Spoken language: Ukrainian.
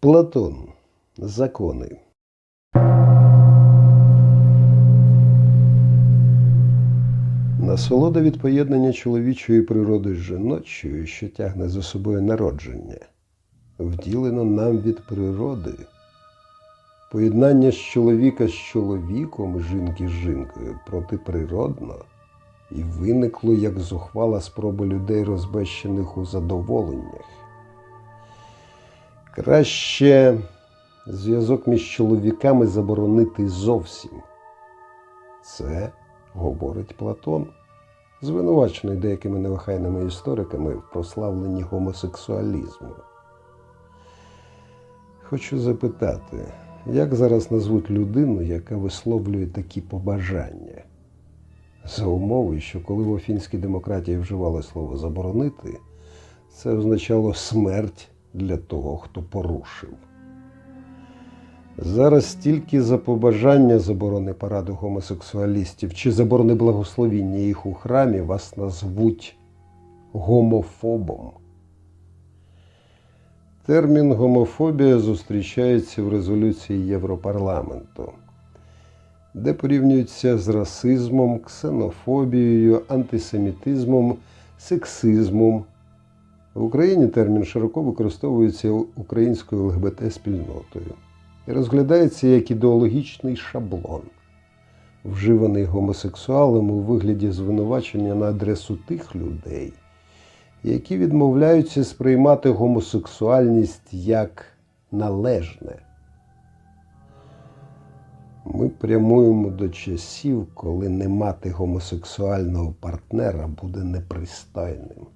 Платон. Закони. Насолода від поєднання чоловічої природи з жіночою, що тягне за собою народження, вділено нам від природи. Поєднання з чоловіка з чоловіком, жінки з жінкою протиприродно і виникло як зухвала спроба людей, розбещених у задоволеннях. Краще зв'язок між чоловіками заборонити зовсім. Це говорить Платон, звинувачений деякими неохайними істориками в прославленні гомосексуалізму. Хочу запитати, як зараз назвуть людину, яка висловлює такі побажання? За умови, що коли в афінській демократії вживали слово заборонити, це означало смерть для того, хто порушив. Зараз тільки за побажання заборони параду гомосексуалістів чи заборони благословіння їх у храмі вас назвуть гомофобом. Термін гомофобія зустрічається в резолюції Європарламенту, де порівнюється з расизмом, ксенофобією, антисемітизмом, сексизмом. В Україні термін широко використовується українською ЛГБТ-спільнотою і розглядається як ідеологічний шаблон, вживаний гомосексуалом у вигляді звинувачення на адресу тих людей, які відмовляються сприймати гомосексуальність як належне. Ми прямуємо до часів, коли не мати гомосексуального партнера буде непристойним.